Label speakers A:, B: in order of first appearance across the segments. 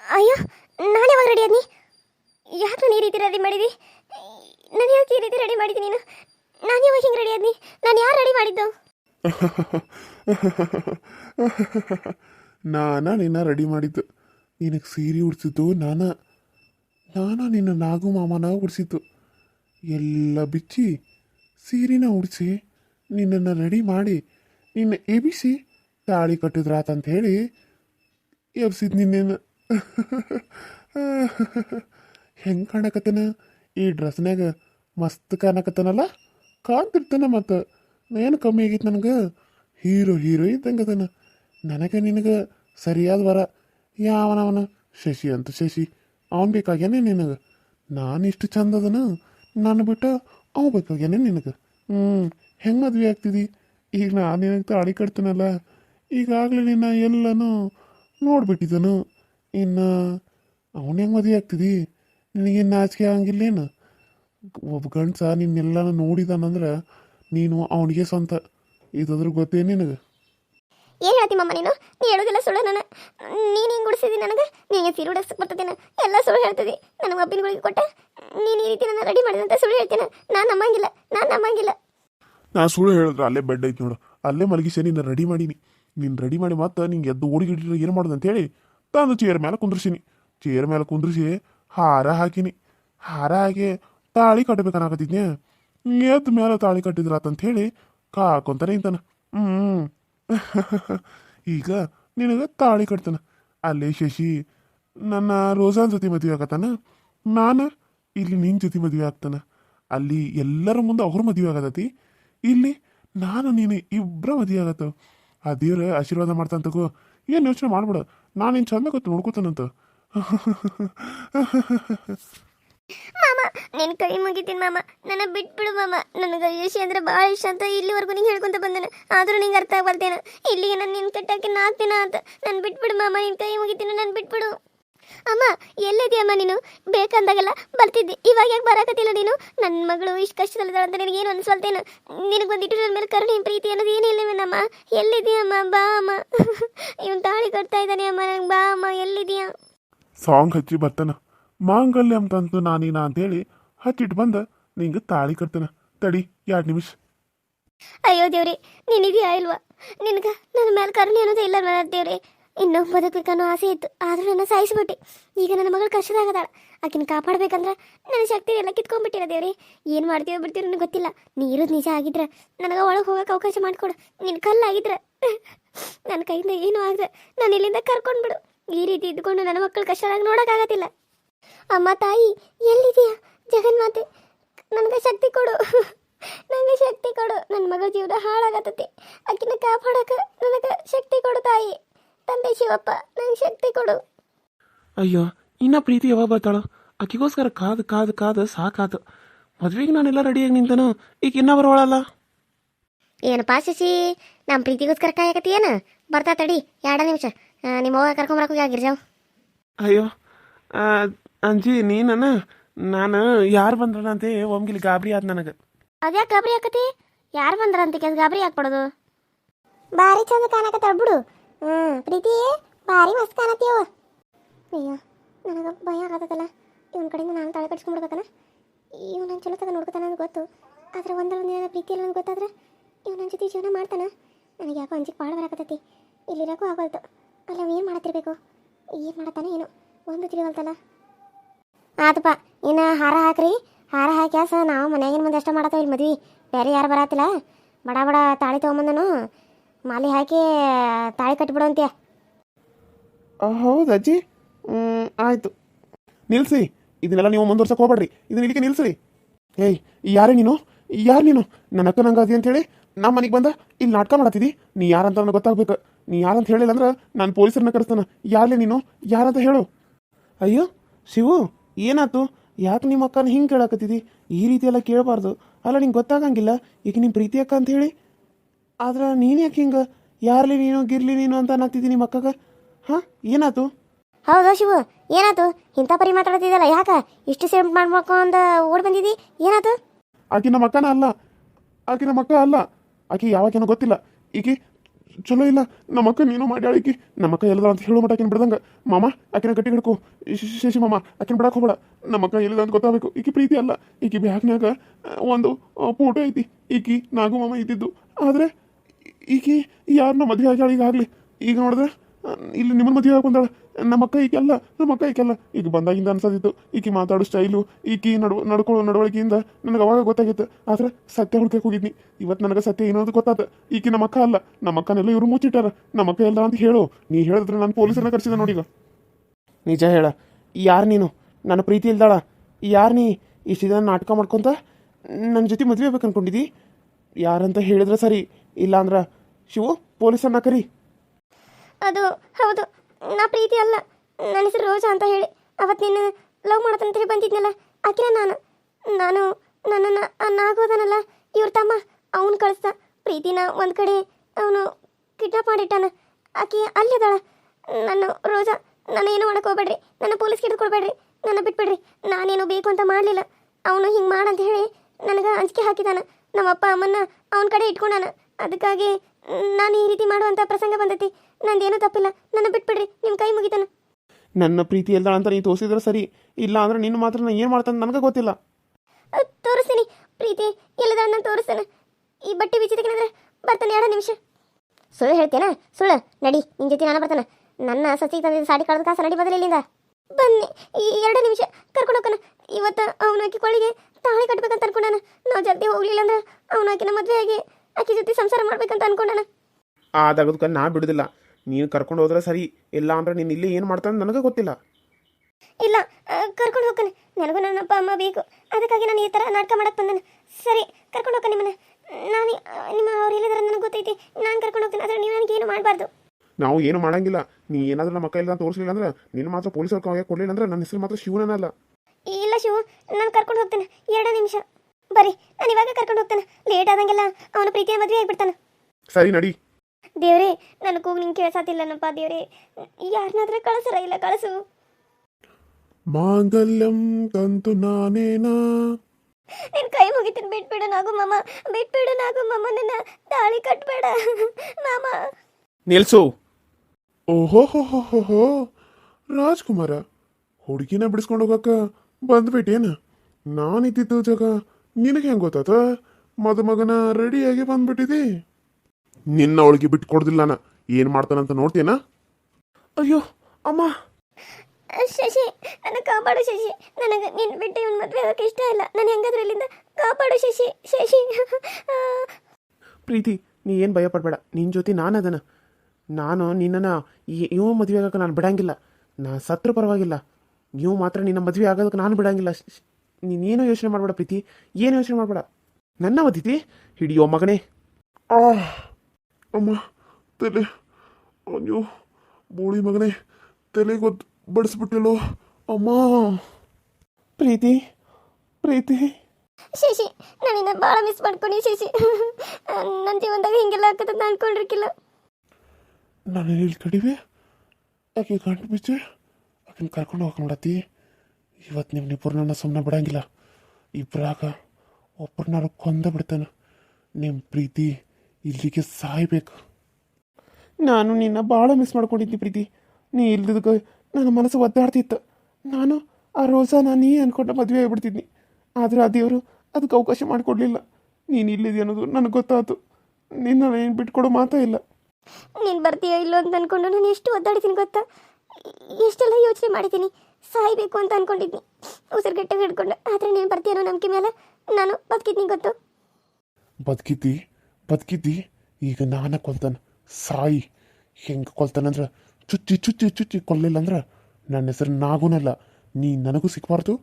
A: ಅಯ್ಯೋ, ನಾನು ಯಾವಾಗ ರೆಡಿ ಆದ್ನಿ. ಯಾಕೆ ನಾನು ಈ ರೀತಿ ರೆಡಿ ಮಾಡಿದಿ ನಾನು ಯಾಕೆ ಈ ರೀತಿ ರೆಡಿ ಮಾಡಿದಿ ನೀನು? ನಾನು ಯಾವಾಗ ಹಿಂಗೆ ರೆಡಿ ಆದ್ನಿ? ನಾನು ಯಾರು ರೆಡಿ ಮಾಡಿದ್ದು?
B: ನಾನ ನಿನ್ನ ರೆಡಿ ಮಾಡಿದ್ದು. ನಿನಗೆ ಸೀರೆ ಉಡ್ಸಿದ್ದು ನಾನ. ನಾನ ನಿನ್ನ ನಾಗು ಮಾಮನ ಉಡ್ಸಿದ್ದು. ಎಲ್ಲ ಬಿಚ್ಚಿ ಸೀರೆನ ಉಡಿಸಿ ನಿನ್ನನ್ನು ರೆಡಿ ಮಾಡಿ ನಿನ್ನ ಎಬಿಸಿ ತಾಳಿ ಕಟ್ಟಿದ್ರಾತಂತ ಹೇಳಿ ಎಬ್ಸಿದ್ ನಿನ್ನೇನು. ಹೆಂಗೆ ಕಾಣಕತ್ತೇನ? ಈ ಡ್ರೆಸ್ನಾಗ ಮಸ್ತ್ ಕಾಣಕತ್ತನಲ್ಲ? ಕಾಣ್ತಿರ್ತಾನ ಮತ್ತು. ಏನು ಕಮ್ಮಿ ಆಗಿತ್ತು ನನಗೆ? ಹೀರೋ ಹೀರೋ ಇದ್ದಂಗೆ ಅದನ್ನು ನನಗೆ ನಿನಗೆ ಸರಿಯಾದ ವರ. ಯಾವನವನ? ಶಶಿ ಅಂತ ಶಶಿ. ಅವನು ಬೇಕಾಗ್ಯಾನೆ ನಿನಗೆ? ನಾನು ಇಷ್ಟು ಚಂದ ಅದನ. ನಾನು ಬಿಟ್ಟು ಅವ ಬೇಕಾಗ್ಯಾನೆ ನಿನಗೆ? ಹ್ಞೂ ಹೆಂಗೆ ಮದುವೆ ಆಗ್ತಿದ್ದಿ ಈಗ ನಾನು ನಿನಗೆ ತಾಳಿ ಕಟ್ತೀನಲ್ಲ. ಈಗಾಗಲೇ ನಿನ್ನ ಎಲ್ಲನೂ ನೋಡ್ಬಿಟ್ಟಿದ್ದನು ಇನ್ನು ಅವನು ಹೆಂಗೆ ಮದುವೆ ಆಗ್ತಿದಿ. ನಿನಗೇನು ನಾಚಿಕೆ ಆಗಂಗಿಲ್ಲೇನು? ಒಬ್ಬ ಗಂಡ್ಸ ನಿನ್ನೆಲ್ಲನೂ ನೋಡಿದಾನಂದ್ರೆ ನೀನು ಅವನಿಗೆ ಸ್ವಂತ. ಇದಾದ್ರೂ ಗೊತ್ತೇ ನಿನಗೆ?
A: ಏನು ಹೇಳ್ತಿ ಮಮ್ಮ ನೀನು? ನೀ ಹೇಳೋದಿಲ್ಲ ಸುಳ್ಳು ನಾನು. ನೀನು ಹಿಂಗೆ ಗುಡಿಸಿದಿ ನನಗೆ? ನೀನು ಸೀರೆ ಉಡಿಸಕ್ಕೆ ಬರ್ತದೇನ? ಎಲ್ಲ ಸುಳ್ಳು ಹೇಳ್ತದೆ. ನನಗೆ ಒಬ್ಬಿನಗಳಿಗೆ ಕೊಟ್ಟೆ ನೀನು ಈ ರೀತಿ ನನ್ನ ರೆಡಿ ಮಾಡಿದಂತ ಸುಳ್ಳು ಹೇಳ್ತೀನಿ? ನಾನು ನಂಬಂಗಿಲ್ಲ. ನಾನು ನಂಬಂಗಿಲ್ಲ.
B: ನಾ ಸುಳ್ಳು ಹೇಳಿದ್ರೆ ಅಲ್ಲೇ ಬೆಡ್ ಐತಿ ನೋಡು. ಅಲ್ಲೇ ಮಲಗಿಸಿ ನಿನ್ನ ರೆಡಿ ಮಾಡೀನಿ. ನೀನು ರೆಡಿ ಮಾಡಿ ಮತ್ತೆ ನಿಂಗೆ ಎದ್ದು ಓಡಿಗಿಟ್ಟಿದ್ರೆ ಏನು ಮಾಡೋದು ಅಂತೇಳಿ ತಂದು ಚೇರ್ ಮೇಲೆ ಕುಂದ್ರಿಸಿನಿ. ಚೇರ್ ಮೇಲೆ ಕುಂದ್ರಿಸಿ ಹಾರ ಹಾಕಿನಿ. ಹಾರ ಹಾಕಿ ತಾಳಿ ಕಟ್ಟಬೇಕನ್ನಾಗತ್ತಿದ್ನೆ ಎದ್ದ ಮೇಲೆ ತಾಳಿ ಕಟ್ಟಿದ್ರಾತಂತ ಹೇಳಿ ಕಾಕೊಂತಾನೆ ಇಂತಾನ ಹ್ಞೂ ಈಗ ನಿನಗೆ ತಾಳಿ ಕಟ್ತಾನ. ಅಲ್ಲೇ ಶಶಿ, ನನ್ನ ರೋಜಾನ್ ಜೊತೆ ಮದುವೆ ಆಗತ್ತಾನ? ನಾನು ಇಲ್ಲಿ ನಿನ್ನ ಜೊತೆ ಮದುವೆ ಆಗ್ತಾನ. ಅಲ್ಲಿ ಎಲ್ಲರ ಮುಂದೆ ಅವ್ರ ಮದುವೆ ಆಗತೈತಿ. ಇಲ್ಲಿ ನಾನು, ನೀನು ಇಬ್ಬರ ಮದುವೆ ಆಗತ್ತವ. ಆ ದೇವ್ರ ಆಶೀರ್ವಾದ ಮಾಡ್ತಾನ ಏನು ಯೋಚನೆ ಮಾಡ್ಬೇಡ. ನಿನ್ನ ಚಂದ ಗೊತ್ತು ನೋಡ್ಕೋತಾನಂತ
A: ಮಾಮ ನಿನ್ನ ಕೈ ಮುಗಿತೀನಿ ಮಾಮ. ನನ್ನ ಬಿಟ್ಬಿಡು ಮಾಮ. ನನಗೆ ಯಶಿ ಅಂದ್ರೆ ಭಾಳ ಇಷ್ಟ ಅಂತ ಇಲ್ಲಿವರೆಗೂ ನಿಂಗೆ ಹೇಳ್ಕೊಂತ ಬಂದೇನೆ. ಆದರೂ ನಿಂಗೆ ಅರ್ಥ ಆಗ್ಬಾರ್ದೇನ. ಇಲ್ಲಿಗೆ ನಾನು ನಿನ್ನ ಕಟ್ಟಾಕಿ ನಾಲ್ಕು ದಿನ ಅಂತ. ನಾನು ಬಿಟ್ಬಿಡು ಮಾಮ ನಿನ್ನ ಕೈ ಮುಗಿತೀನಿ, ನಾನು ಬಿಟ್ಬಿಡು. ಅಮ್ಮ ಎಲ್ಲಿದೆಯಮ್ಮ ನೀನು? ಬೇಕಂದಾಗೆಲ್ಲ ಬರ್ತಿದ್ದೆ. ಇವಾಗ ಯಾಕೆ ಬರಾಕತ್ತಿಲ್ಲ ನೀನು? ನನ್ನ ಮಗಳು ಇಷ್ಟು ಕಷ್ಟದಲ್ಲಿದ್ದಾಳೆ ಅಂತ ನಿನಗೇನು ಅನ್ಸಲ್ತೇನು ನಿನಗೆ ಬಂದಿಟ್ಟು ನನ್ನ ಮೇಲೆ ಕರುಣೆ ಪ್ರೀತಿ ಅನ್ನೋದು ಏನಿಲ್ಲವೇನಮ್ಮ ಎಲ್ಲಿದೆಯಮ್ಮ ಬಾ ಅಮ್ಮ. ಇವನು ತಾಳಿ ಕಟ್ತಾ ಇದ್ದಾನೆ ಅಮ್ಮ ನನಗೆ ಬಾ ಅಮ್ಮ ಎಲ್ಲಿದೆಯಾ
B: ಸಾಂಗ್ ಹಚ್ಚಿ ಬರ್ತಾನ. ಮಾಂಗಲ್ಯ ಅಂತಂತು ನಾನೀನ ಅಂತೇಳಿ ಹಚ್ಚಿಟ್ಟು ಬಂದ ನಿಂಗೆ ತಾಳಿ ಕಟ್ತಾನ. ತಡಿ ಎರಡು ನಿಮಿಷ.
A: ಅಯ್ಯೋ ದೇವ್ರಿ ನೀನಿದೆಯಾ ಇಲ್ವಾ? ನಿನಗ ನನ್ನ ಮೇಲೆ ಕರುಣೆ ಅನ್ನೋದೇ ಇಲ್ಲ ದೇವ್ರಿ? ಇನ್ನೂ ಬದುಕಬೇಕನ್ನೋ ಆಸೆ ಇತ್ತು. ಆದರೂ ನನ್ನ ಸಾಯಿಸ್ಬಿಟ್ಟು. ಈಗ ನನ್ನ ಮಗಳು ಕಷ್ಟದಾಗದಾಳ. ಆಕಿನ ಕಾಪಾಡ್ಬೇಕಂದ್ರೆ ನನ್ನ ಶಕ್ತಿ ಎಲ್ಲ ಕಿತ್ಕೊಂಡ್ಬಿಟ್ಟಿರ ದೇವ್ರಿ. ಏನು ಮಾಡ್ತೀವಿ ಬಿಡ್ತೀವಿ ನನಗೆ ಗೊತ್ತಿಲ್ಲ. ನೀರು ನಿಜ ಆಗಿದ್ರೆ ನನಗೆ ಒಳಗೆ ಹೋಗೋಕೆ ಅವಕಾಶ ಮಾಡಿಕೊಡು. ನಿನ್ನ ಕಲ್ಲಾಗಿದ್ರೆ ನನ್ನ ಕೈಯಿಂದ ಏನೂ ಆಗದೆ. ನಾನು ಇಲ್ಲಿಂದ ಕರ್ಕೊಂಡ್ಬಿಡು. ಈ ರೀತಿ ಇದ್ಕೊಂಡು ನನ್ನ ಮಕ್ಕಳು ಕಷ್ಟದಾಗ ನೋಡೋಕ್ಕಾಗತ್ತಿಲ್ಲ. ಅಮ್ಮ, ತಾಯಿ ಎಲ್ಲಿದೆಯಾ ಜಗನ್ಮಾತೆ, ನನಗೆ ಶಕ್ತಿ ಕೊಡು. ನನಗೆ ಶಕ್ತಿ ಕೊಡು. ನನ್ನ ಮಗಳ ಜೀವನ ಹಾಳಾಗತ್ತತಿ. ಆಕಿನ ಕಾಪಾಡೋಕೆ ನನಗೆ ಶಕ್ತಿ ಕೊಡು, ತಾಯಿ. ತಂದೆ ಶಿವಪ್ಪ ನನಗೆ ಶಕ್ತಿ ಕೊಡು
C: ಅಯ್ಯೋ ಇನ್ನ ಪ್ರೀತಿ ಯಾವಾಗ ಬರ್ತಾಳ ಆಕಿಗೋಸ್ಕರ ಕಾದು ಕಾದು ಕಾದು ಸಾಕಾತು ಮದ್ವೆಗೆ ನಾನೆಲ್ಲ ರೆಡಿಯಾಗಿ ನಿಂತನು ಈಗ ಇನ್ನ ಬರೋಳಲ್ಲ
A: ಏನಪ್ಪ ಶಶಿ ನಮ್ಮ ಪ್ರೀತಿಗೋಸ್ಕರ ಕಾಯಕತ್ತಿ ಏನು ಬರ್ತಾ ತಡಿ ಎರಡ ನಿಮಿಷ ನಿಮ್ಮ ಅವ್ವ ಕರ್ಕೊಂಬರಕ್ಕೆ ಹೋಗಿ ಗಿರ್ಜಾವ್
C: ಅಯ್ಯೋ ಆ, ಅಂಜಿ ನೀನನ ನಾನು ಯಾರು ಬಂದ್ರಲ್ಲ ಅಂತ ಒಮ್ಗಿಲಿ ಗಾಬರಿ ಆದ್ ನನಗೆ
A: ಅದ್ಯಾಕೆ ಗಾಬರಿ ಆಕತಿ ಯಾರು ಬಂದ್ರಂತ ಕೆಲ್ಸ ಗಾಬರಿ ಹಾಕ್ಬಿಡೋದು ಭಾರಿ ಚಂದ ಕಾಣಕತ್ತಾಳ ಬಿಡು ಹ್ಞೂ ಪ್ರೀತಿ, ಭಾರಿ ಮಸ್ತ್ ಕಾಣತ್ತೀವ ಅಯ್ಯೋ, ನನಗೆ ಭಯ ಆಗತ್ತಲ್ಲ ಇವನ ಕಡೆಯಿಂದ ನಾನು ತಲೆ ಕಟ್ಸ್ಕೊಂಡ್ಬಿಡ್ಬೇಕನ? ಇವ್ ನನ್ನ ಚಲೋ ತಗ ನೋಡ್ಕೊತಾನ ಅಂತ ಗೊತ್ತು. ಆದ್ರೆ ಒಂದರ ಒಂದು ದಿನ ಪ್ರೀತಿ ಇಲ್ಲ ಅಂತ ಗೊತ್ತಾದ್ರೆ ಇವ್ ನನ್ನ ಜೊತೆ ಜೀವನ ಮಾಡ್ತಾನ. ನನಗೆ ಯಾಕೋ ಅಂಜಿಕೆ ಭಾಳ ಬರಕತ್ತೈತಿ ಇಲ್ಲಿರೋಕ್ಕೂ ಆಗೋಲ್ತು ಅಲ್ಲ, ಅವ ಏನು ಮಾಡತ್ತಿರ್ಬೇಕು? ಏನು ಮಾಡತ್ತಾನೆ ಏನು. ಒಂದು ತಿಳಿವಲ್ತಲ್ಲ. ಆತಪ್ಪ ಇನ್ನು ಹಾರ ಹಾಕ್ರಿ. ಹಾರ ಹಾಕ್ಯಾಸ ನಾವು ಮನ್ಯಾಗಿನ ಮುಂದೆ ಅಷ್ಟೇ ಮಾಡತ್ತೇವೆ ಇಲ್ಲಿ ಮದ್ವಿ. ಬೇರೆ ಯಾರು ಬರತ್ತಿಲ್ಲ ಬಡ ಬಡ ತಾಳಿ ತೊಗೊಂಬಂದನು. ಮಾಲಿ ಹಾಕಿ, ತಾಳಿ ಕಟ್ಬಿಡು
C: ಅಂತ ಅಜ್ಜಿ. ಆಯಿತು. ನಿಲ್ಸಿ. ಇದನ್ನೆಲ್ಲ ನೀವು ಮುಂದುವರ್ಸಕ್ಕೆ ಹೋಗ್ಬೇಡ್ರಿ. ಇದನ್ನ ಇಲ್ಲಿಗೆ ನಿಲ್ಸ್ರಿ. ಏಯ್ ಯಾರೇ ನೀನು? ಯಾರು ನೀನು? ನನ್ನ ಅಕ್ಕ ನಂಗೆ ಅದಿ ಅಂತೇಳಿ ನಮ್ಮ ಮನೆಗೆ ಬಂದ ಇಲ್ಲಿ ನಾಟಕ ಮಾಡತ್ತಿದಿ ನೀ ಯಾರಂತ ನನಗೆ ಗೊತ್ತಾಗ್ಬೇಕು. ನೀ ಯಾರಂತ ಹೇಳಿಲ್ಲ ಅಂದ್ರೆ ನಾನು ಪೊಲೀಸರನ್ನ ಕರೆಸ್ತಾನೆ. ಯಾರೇ ನೀನು? ಯಾರಂತ ಹೇಳು. ಅಯ್ಯೋ, ಶಿವು ಏನಾಯ್ತು ಯಾಕೆ ನಿಮ್ಮ ಅಕ್ಕನ ಹಿಂಗೆ ಕೇಳಕತ್ತಿದಿ? ಈ ರೀತಿ ಎಲ್ಲ ಕೇಳಬಾರ್ದು. ಅಲ್ಲ, ನಿಂಗೆ ಗೊತ್ತಾಗಂಗಿಲ್ಲ. ಈಗ ನಿಮ್ಮ ಪ್ರೀತಿ ಅಕ್ಕ ಅಂತ ಹೇಳಿ ಆದ್ರೆ ನೀನು ಯಾಕೆ ಹಿಂಗೆ? ಯಾರ್ಲಿ ನೀನು ಗಿರ್ಲಿ ನೀನು ಅಂತ ಅನ್ನತ್ತಿದ್ದಿ ನಿಮ್ಮ ಅಕ್ಕಗ? ಹಾಂ ಏನಾತು?
A: ಹೌದಾ ಶಿವು ಏನಾತು? ಇಂಥ ಪರಿ ಮಾತಾಡ್ತಿದ್ದಲ್ಲ ಯಾಕ? ಇಷ್ಟು ಮಾಡ್ಬೇಕು ಅಂತ ಓಡ್ ಬಂದಿದ್ದಿ? ಏನಾತು?
B: ಆಕಿ ನಮ್ಮ ಅಕ್ಕನ ಅಲ್ಲ. ಆಕಿ ನಮ್ಮ ಅಕ್ಕ ಅಲ್ಲ. ಆಕಿ ಯಾವಾಗೇನೋ ಗೊತ್ತಿಲ್ಲ. ಈಕಿ ಚಲೋ ಇಲ್ಲ. ನಮ್ಮಕ್ಕ ನೀನು ಮಾಡಿ ಆಳಿಕಿ ನಮ್ಮಕ್ಕ ಎಲ್ಲದ ಅಂತ ಹೇಳೋ ಮಟ್ಟ ಆಕಿನ ಬಿಡ್ದಂಗ. ಮಾಮ ಆಕಿನ ಗಟ್ಟಿ ಹಿಡ್ಕೊ. ಶೇಷಿ ಶಶಿ ಮಾಮ ಆಕಿನ ಬಿಡಕ್ಕೆ ಹೋಗ್ಬೇಡ. ನಮ್ಮಕ್ಕ ಎಲ್ಲಿದ ಅಂತ ಗೊತ್ತಾಗಬೇಕು. ಈಕಿ ಪ್ರೀತಿ ಅಲ್ಲ. ಈಕಿ ಬ್ಯಾಗ್ನ್ಯಾಗ ಒಂದು ಫೋಟೋ ಐತಿ. ಈಕಿ ನಾಗು ಮಾಮ ಇದ್ದಿದ್ದು. ಆದರೆ ಈಕಿ ಯಾರನ್ನ ಮದುವೆ ಆಗ್ಯಾಳ ಈಗಾಗಲಿ ಈಗ ನೋಡಿದ್ರೆ, ಇಲ್ಲಿ ನಿಮ್ಮನ್ನ ಮದುವೆ ಆಗಿ ನಮ್ಮ ಅಕ್ಕ ಈಕೆ ಅಲ್ಲ ನಮ್ಮಕ್ಕ ಈಕೆ ಅಲ್ಲ. ಈಗ ಬಂದಾಗಿಂದ ಅನ್ಸದಿತ್ತು. ಈಕಿ ಮಾತಾಡೋ ಸ್ಟೈಲು ಈಕಿ ನಡು, ನಡ್ಕೊಳ್ಳೋ ನಡವಳಿಕೆಯಿಂದ ನನಗೆ ಅವಾಗ ಗೊತ್ತಾಗಿತ್ತು. ಆದ್ರೆ ಸತ್ಯ ಹುಡ್ಕಕ್ಕೆ ಹೋಗಿದ್ನಿ. ಇವತ್ತು ನನಗೆ ಸತ್ಯ ಏನೋದು ಗೊತ್ತಾತ. ನಮ್ಮ ಅಕ್ಕ ಅಲ್ಲ. ನಮ್ಮ ಅಕ್ಕನೆಲ್ಲ ಇವರು ಮುಚ್ಚಿಟ್ಟಾರ. ನಮ್ಮಕ್ಕ ಎಲ್ಲ ಅಂತ ಹೇಳು. ನೀ ಹೇಳಿದ್ರೆ ನಾನು ಪೊಲೀಸರನ್ನ ಕರೆಸಿದ ನೋಡಿಗ ನಿಜ ಹೇಳ. ಯಾರು ನೀನು? ನನ್ನ ಪ್ರೀತಿ ಇಲ್ದಾಳ. ಯಾರು ನೀ? ದಿನ ನಾಟಕ ಮಾಡ್ಕೊತ ನನ್ನ ಜೊತೆ ಮದುವೆ ಆಗ್ಬೇಕು ಅನ್ಕೊಂಡಿದ್ದಿ ಯಾರಂತ ಹೇಳಿದ್ರೆ ಸರಿ. ಇಲ್ಲ ಅಂದ್ರೆ ಶಿವು, ಪೊಲೀಸನ್ನ ಕರಿ.
A: ಅದು, ಹೌದು. ನಾ ಪ್ರೀತಿ ಅಲ್ಲ. ನನ್ನ ಹೆಸರು ರೋಜಾ ಅಂತ ಹೇಳಿ. ಅವತ್ತು ನಿನ್ನ ಲವ್ ಮಾಡತ್ತಂತೇಳಿ ಬಂದಿದ್ನಲ್ಲ ಆಕಿನ ನಾನು. ನಾನು ನನ್ನನ್ನು ನಾಗೋದನಲ್ಲ ಇವ್ರ ತಮ್ಮ ಅವನು ಕಳಿಸ್ದ. ಪ್ರೀತಿನ ಒಂದು ಕಡೆ ಅವನು ಕಿಡ್ನಾಪ್ ಮಾಡಿಟ್ಟಾನ. ಆಕಿ ಅಲ್ಲಿದಾಳ ನಾನು ರೋಜಾ, ನಾನು ಏನು ಮಾಡಕ್ಕೆ ಹೋಗ್ಬೇಡ್ರಿ. ನನ್ನ ಪೊಲೀಸ್ ಹಿಡಿದುಕೊಳ್ಬೇಡ್ರಿ ನನ್ನ ಬಿಟ್ಬಿಡ್ರಿ. ನಾನೇನು ಬೇಕು ಅಂತ ಮಾಡಲಿಲ್ಲ. ಅವನು ಹಿಂಗೆ ಮಾಡಂತ ಹೇಳಿ ನನಗೆ ಅಂಜಿಕೆ ಹಾಕಿದಾನ. ನಮ್ಮ ಅಪ್ಪ ಅಮ್ಮನ್ನ ಅವನ ಕಡೆ ಇಟ್ಕೊಂಡಾನ. ಅದಕ್ಕಾಗಿ ನಾನು ಈ ರೀತಿ ಮಾಡುವಂಥ ಪ್ರಸಂಗ ಬಂದೈತಿ. ನಂದೇನೂ ತಪ್ಪಿಲ್ಲ. ನನ್ನ ಬಿಟ್ಬಿಡ್ರಿ. ನಿಮ್ಮ ಕೈ ಮುಗಿತಾನ.
B: ನನ್ನ ಪ್ರೀತಿ ಎಲ್ಲ ಅಂತ ನೀ ತೋರಿಸಿದ್ರೆ ಸರಿ. ಇಲ್ಲ ಅಂದ್ರೆ ನಿನ್ನ ಮಾತ್ರ ನಾನು ಏನು ಮಾಡ್ತಾನೆ ನನಗೆ ಗೊತ್ತಿಲ್ಲ.
A: ತೋರಿಸ್ತೀನಿ. ಪ್ರೀತಿ ಎಲ್ಲದ ನಾನು ತೋರಿಸ್ತಾನೆ ಈ ಬಟ್ಟೆ ಬಿಚ್ಚಿದಕ್ಕಿನಂದ್ರೆ ಬರ್ತಾನೆ ಎರಡು ನಿಮಿಷ. ಸುಳ್ಳು ಹೇಳ್ತೇನ ಸುಳ್ಳು. ನಡಿ ನಿನ್ನ ಜೊತೆ ನಾನು ಬರ್ತಾನೆ. ನನ್ನ ಸಸಿ ತಂದಿದ್ದ ಸಾಡಿ ಕಳೆದ ಕಾಸ ನಡಿ ಬದಲು ಇಲ್ಲಿಂದ. ಬನ್ನಿ. ಈ ಎರಡು ನಿಮಿಷ ಕರ್ಕೊಂಡು ಹೋಗೋಣ ಇವತ್ತು ಅವನು ಆಕಿ ಕೊಳ್ಳಿಗೆ ತಾಳಿ ಕಟ್ಬೇಕಂತ ಅನ್ಕೊಂಡಾನ. ನಾವು ಜಲ್ದಿ ಹೋಗ್ಲಿಲ್ಲ ಅಂದ್ರೆ ಅವನು ಆಕಿನ ಮದುವೆ ಆಗಿ ಆಕಿ ಜೊತೆ ಸಂಸಾರ ಮಾಡ್ಬೇಕಂತ ಆ
B: ಆದಾಗದಕ್ಕೆ ನಾ ಬಿಡುದಿಲ್ಲ. ನೀನು ಕರ್ಕೊಂಡು ಹೋದ್ರೆ ಸರಿ. ಇಲ್ಲ ಅಂದ್ರೆ ನೀನು ಇಲ್ಲಿ ಏನು ಮಾಡ್ತಾನೆ ನನಗೆ ಗೊತ್ತಿಲ್ಲ.
A: ಇಲ್ಲ ಕರ್ಕೊಂಡು ಹೋಗ್ತಾನೆ. ನನಗೂ ನನ್ನ ಅಪ್ಪ ಅಮ್ಮ ಬೇಕು. ಅದಕ್ಕಾಗಿ ನಾನು ಈ ಥರ ನಾಟಕ ಮಾಡಕ್ಕೆ ಬಂದನು. ಸರಿ ಕರ್ಕೊಂಡು ಹೋಗ್ತಾನೆ ನಿಮ್ಮನ್ನ. ನಾನು ನಿಮ್ಮ ಅವ್ರು ಹೇಳಿದ್ರೆ ನನಗೆ ಗೊತ್ತೈತಿ. ನಾನು ಕರ್ಕೊಂಡು ಹೋಗ್ತೀನಿ. ಆದರೆ ನೀವು ಏನು ಮಾಡಬಾರ್ದು.
B: ನಾವು ಏನು ಮಾಡಂಗಿಲ್ಲ. ನೀ ಏನಾದರೂ ನಮ್ಮ ಮಕ್ಕ ಇಲ್ಲ ತೋರಿಸಲಿಲ್ಲ ಅಂದ್ರೆ ನಿನ್ನ ಮಾತ್ರ ಪೊಲೀಸರು ಕೈಯಾಗ ಕೊಡಲಿಲ್ಲ ಅಂದ್ರೆ ನನ್ನ ಹೆಸರು ಮಾತ್ರ ಶಿವನಲ್ಲ
A: ಇಲ್ಲ ಶಿವ ನಾನು ಕರ್ಕೊಂಡು ಹೋಗ್ತೇನೆ. ಎರಡು ನಿಮಿಷ. ಬರ್ರಿ ನಾನು ಇವಾಗ ಕರ್ಕೊಂಡು ಹೋಗ್ತಾನೆ. ಲೇಟ್ ಆದಂಗೆಲ್ಲ ಅವನ ಪ್ರೀತಿಯ ಮದುವೆ ಆಗ್ಬಿಡ್ತಾನೆ.
B: ಸರಿ ನಡಿ.
A: ದೇವ್ರೆ ನನ್ನ ಕೂಗು ನಿಂಗೆ ಕೇಳಿಸಾತಿಲ್ಲನಪ್ಪ ದೇವ್ರೆ. ಯಾರನ್ನಾದ್ರೂ ಕಳಿಸರ ಇಲ್ಲ ಕಳಿಸು.
D: ಮಾಂಗಲ್ಯಂ ತಂತು ನಾನೇನಾ?
A: ನಿನ್ ಕೈ ಮುಗಿತೀನಿ ಬಿಟ್ಬಿಡು ನಾಗು ಮಾಮ. ಬಿಟ್ಬಿಡು ನಾಗು ಮಾಮ ನನ್ನ ತಾಳಿ ಕಟ್ಬೇಡ. ಮಾಮ.
B: ನಿಲ್ಸು.
D: ಓಹೋ ಹೋ ಹೋ ಹೋ ಹೋ. ರಾಜ್ಕುಮಾರ ಹುಡುಗಿನ ಬಿಡಿಸ್ಕೊಂಡು ಹೋಗಕ್ಕ ಬಂದ್ಬಿಟ್ಟೇನ? ನಾನಿದ್ದಿದ್ದು ಜಾಗ ನಿನಗೆ ಹೆಂಗೆ ಗೊತ್ತಾತ? ಮದುಮಗನ ರೆಡಿಯಾಗಿ ಬಂದ್ಬಿಟ್ಟಿದೆ. ನಿನ್ನ ಅವಳಿಗೆ ಬಿಟ್ಟು ಕೊಡ್ದಿಲ್ಲ ನಾ ಏನ್ ಮಾಡ್ತಾನಂತ ನೋಡ್ತೀನ
B: ಅಯ್ಯೋ ಅಮ್ಮ.
A: ಶಶಿ ನನ್ನ ಕಾಪಾಡು ಶಶಿ. ನನಗೆ ನಿನ್ನ ಬಿಟ್ಟು ಇವನ್ ಮದುವೆ ಆಗೋಕೆ ಇಷ್ಟ ಇಲ್ಲ. ನಾನು ಹೆಂಗಾದ್ರೂ ಇಲ್ಲಿಂದ ಕಾಪಾಡು ಶಶಿ ಶಶಿ.
B: ಪ್ರೀತಿ ನೀ ಏನು ಭಯ ಪಡಬೇಡ. ನಿನ್ನ ಜೊತೆ ನಾನು ಅದನ. ನಾನು ನಿನ್ನನ್ನು ಇವ ಮದುವೆ ಆಗೋಕೆ ನಾನು ಬಿಡಂಗಿಲ್ಲ. ನಾ ಸತ್ರ ಪರವಾಗಿಲ್ಲ. ನೀವು ಮಾತ್ರ ನಿನ್ನ ಮದುವೆ ಆಗೋದಕ್ಕೆ ನಾನು ಬಿಡಂಗಿಲ್ಲ. ನೀನೇನು ಯೋಚನೆ ಮಾಡಬೇಡ ಪ್ರೀತಿ ಏನು ಯೋಚನೆ ಮಾಡಬೇಡ. ನನ್ನ ಮದಿತಿ ಹಿಡಿಯೋ ಮಗನೇ.
D: ಆ ಅಮ್ಮ ತಲೆ ಅಯ್ಯೋ ಬೋಳಿ ಮಗನೇ ತಲೆ ಗೊತ್ತು ಬಡಿಸ್ಬಿಟ್ಟಿಲ್ಲೋ ಅಮ್ಮ.
B: ಪ್ರೀತಿ ಪ್ರೀತಿ.
A: ಶಶಿ ನಾನಿನ್ನ ಭಾಳ ಮಿಸ್ ಮಾಡ್ಕೊಂಡಿ ಶಶಿ ನನ್ನ ಜೀವನದಾಗ ಹಿಂಗೆಲ್ಲ ಆಗ್ತದೆ ಅಂತ ಅನ್ಕೊಂಡಿರ್ಕಿಲ್ಲ.
D: ನಾನು ಇಲ್ಲಿ ಕಡಿವೆ ಆಕೆ ಗಂಟು ಬಿಚ್ಚೆ ಆಕಿನ ಕರ್ಕೊಂಡು ಹೋಗ್ಕೊಂಡತಿ ಇವತ್ತು ನಿಮ್ಮ ನನ್ನ ಸುಮ್ಮನೆ ಬಿಡಂಗಿಲ್ಲ. ಇಬ್ಬರಾಗ ಒಬ್ಬರನ್ನಾರು ಕೊಂದ ಬಿಡ್ತಾನೆ. ನಿಮ್ಮ ಪ್ರೀತಿ ಇಲ್ಲಿಗೆ ಸಾಯ್ಬೇಕು.
B: ನಾನು ನಿನ್ನ ಭಾಳ ಮಿಸ್ ಮಾಡ್ಕೊಂಡಿದ್ದೆ ಪ್ರೀತಿ. ನೀ ಇಲ್ದಿದ್ದಕ್ಕೆ ನನ್ನ ಮನಸ್ಸು ಒದ್ದಾಡ್ತಿತ್ತು. ನಾನು ಆ ರೋಸಾನ ನೀ ಅಂದ್ಕೊಂಡು ಮದುವೆ ಆಗ್ಬಿಡ್ತಿದ್ನಿ. ಆದರೆ ಆ ದೇವರು ಅದಕ್ಕೆ ಅವಕಾಶ ಮಾಡಿಕೊಡ್ಲಿಲ್ಲ. ನೀನು ಇಲ್ಲಿದೆ ಅನ್ನೋದು ನನಗೆ ಗೊತ್ತಾಯ್ತು ನಿನ್ನ ಏನು ಬಿಟ್ಕೊಡೋ ಮಾತೇ ಇಲ್ಲ.
A: ನೀನು ಬರ್ತೀಯೋ ಇಲ್ಲೋ ಅಂತ ಅನ್ಕೊಂಡು ನಾನು ಎಷ್ಟು ಒದ್ದಾಡ್ತೀನಿ ಗೊತ್ತಾ? ಎಷ್ಟೆಲ್ಲ ಯೋಚನೆ ಮಾಡಿದ್ದೀನಿ. ಸಾಯ್ಬೇಕು ಅಂತ ಅನ್ಕೊಂಡಿದ್ನಿ. ಉಸಿರುಗಟ್ಟೆ ಹಿಡ್ಕೊಂಡು. ಆದ್ರೆ ನೀನು ಬರ್ತೀಯನೋ ನಂಬಿಕೆ ಮೇಲೆ ನಾನು ಬದುಕಿದ್ನಿ, ಗೊತ್ತು?
D: ಬದುಕಿದ್ದಿ? ಬದುಕಿದ್ದಿ? ಈಗ ನಾನ ಕೊಲ್ತಾನೆ. ಸಾಯಿ. ಹೆಂಗೆ ಕೊಲ್ತಾನಂದ್ರೆ ಚುಚ್ಚಿ ಚುಚ್ಚಿ ಚುಚ್ಚಿ ಕೊಲ್ಲಿಲ್ಲ ಅಂದ್ರೆ ನನ್ನ ಹೆಸರು ನಾಗುನಲ್ಲ. ನೀ ನನಗೂ ಸಿಗಬಾರ್ದು,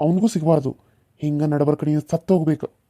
D: ಅವನಿಗೂ ಸಿಗಬಾರ್ದು. ಹಿಂಗೆ ನಡಬರ್ಕ ನೀನು ಸತ್ತೋಗ್ಬೇಕು.